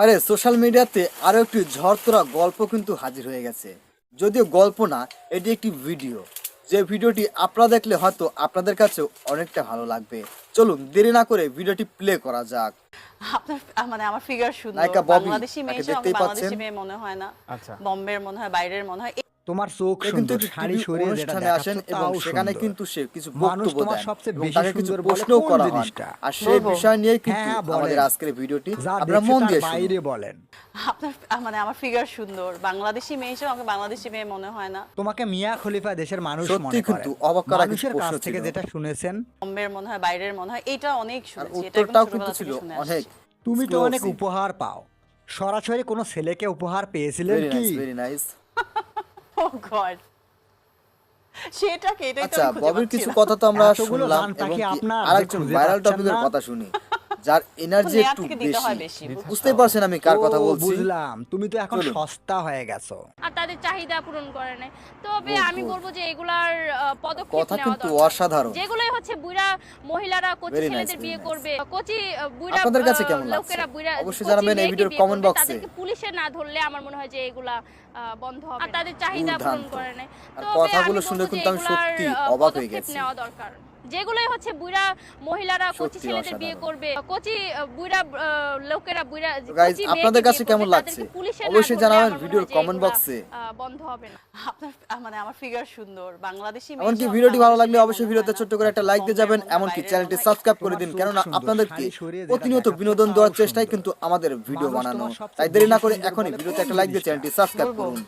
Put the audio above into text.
আরে সোশ্যাল মিডিয়াতে আরও একটি ঝড়তরা গল্প কিন্তু হাজির হয়ে গেছে। যদিও গল্প না এটি একটি ভিডিও। যে ভিডিওটি আপনারা দেখলে হয়তো আপনাদের কাছে অনেকটা ভালো লাগবে। চলুন দেরি না করে ভিডিওটি প্লে করা যাক। আপনার মানে আমার ফিগার শুনুন। নায়িকা ববি, বাংলাদেশি মেয়ে দেখতেই বাংলাদেশি পাচ্ছেন। মেয়ে মনে হয় না। আচ্ছা। বম্বের মনে হয় বাইরের মনে হয়। তোমার চোখ কিন্তু সুন্দর শাড়ি যেটা অনুষ্ঠানে আসেন এবং সেখানে কিন্তু সে কিছু মানুষ বক্তব্য তোমার দেন। সবচেয়ে বেশি কিছু সুন্দর বলে করা জিনিসটা? আর সেই বিষয় নিয়ে কিন্তু হ্যাঁ, আমাদের আজকের ভিডিওটি আপনারা মন দিয়ে শুনুন। বাইরে বলেন। আপনার মানে আমার ফিগার সুন্দর। বাংলাদেশি মেয়ে হিসেবে আমাকে বাংলাদেশি মেয়ে মনে হয় না। তোমাকে মিয়া খলিফা দেশের মানুষ মনে করে। কিন্তু অবাক করা কিছু প্রশ্ন থেকে যেটা শুনেছেন বম্বের মনে হয় বাইরের মনে হয় এটা অনেক শুনেছি। উত্তরটাও কিন্তু ছিল অনেক তুমি তো অনেক উপহার পাও। সরাসরি কোনো ছেলেকে উপহার পেয়েছিলেন ভেরি কি? Nice very nice Oh God! সেটাকে এটাই তো আচ্ছা ববির কিছু কথা তো আমরা শুনলাম আর এবং আরেকজন ভাইরাল টপিকের কথা শুনি। যার এনার্জি একটু বেশি? বুঝতেই পারছেন আমি কার কথা বলছি। বুঝলাম। তুমি তো এখন সস্তা হয়ে গেছো। আর তাদের চাহিদা পূরণ করে নেয় তবে আমি. বলব যে এগুলার পদক্ষেপ কথা কিন্তু অসাধারণ। যেগুলোই হচ্ছে বুড়া মহিলারা কচি ছেলেদের বিয়ে করবে কচি বুড়া আপনাদের কাছে কেমন লাগছে? লোকেরা বুড়া অবশ্যই জানাবেন এই ভিডিওর box এ। তাদেরকে পুলিশে না ধরলে আমার মনে হয় যে এগুলা বন্ধ হবে আর তাদের চাহিদা পূরণ। করে নেয় আর তবে কথাগুলো শুনে কিন্তু আমি সত্যি অবাক হয়ে পদক্ষেপ গেছি। নেওয়া দরকার। যেগুলোই হচ্ছে বুড়া মহিলারা কচি ছেলেদের বিয়ে করবে কচি বুড়া লোকেরা বুড়া কচি আপনাদের কাছে কেমন লাগছে? অবশ্যই জানাবেন ভিডিওর এ। আহ, বন্ধ হবে না। আপনার মানে আমার ফিগার সুন্দর বাংলাদেশি মেয়ে এমনকি ভিডিওটি ভালো লাগলে অবশ্যই ভিডিওতে ছোট্ট করে একটা লাইক দিয়ে যাবেন মনে এমনকি চ্যানেলটি সাবস্ক্রাইব করে দিন। কেননা সুন্দর, আপনাদেরকে প্রতিনিয়ত বিনোদন দেওয়ার চেষ্টাই কিন্তু আমাদের ভিডিও বানানো। তাই দেরি না করে এখনই ভিডিওতে একটা লাইক দিয়ে? চ্যানেলটি সাবস্ক্রাইব করুন।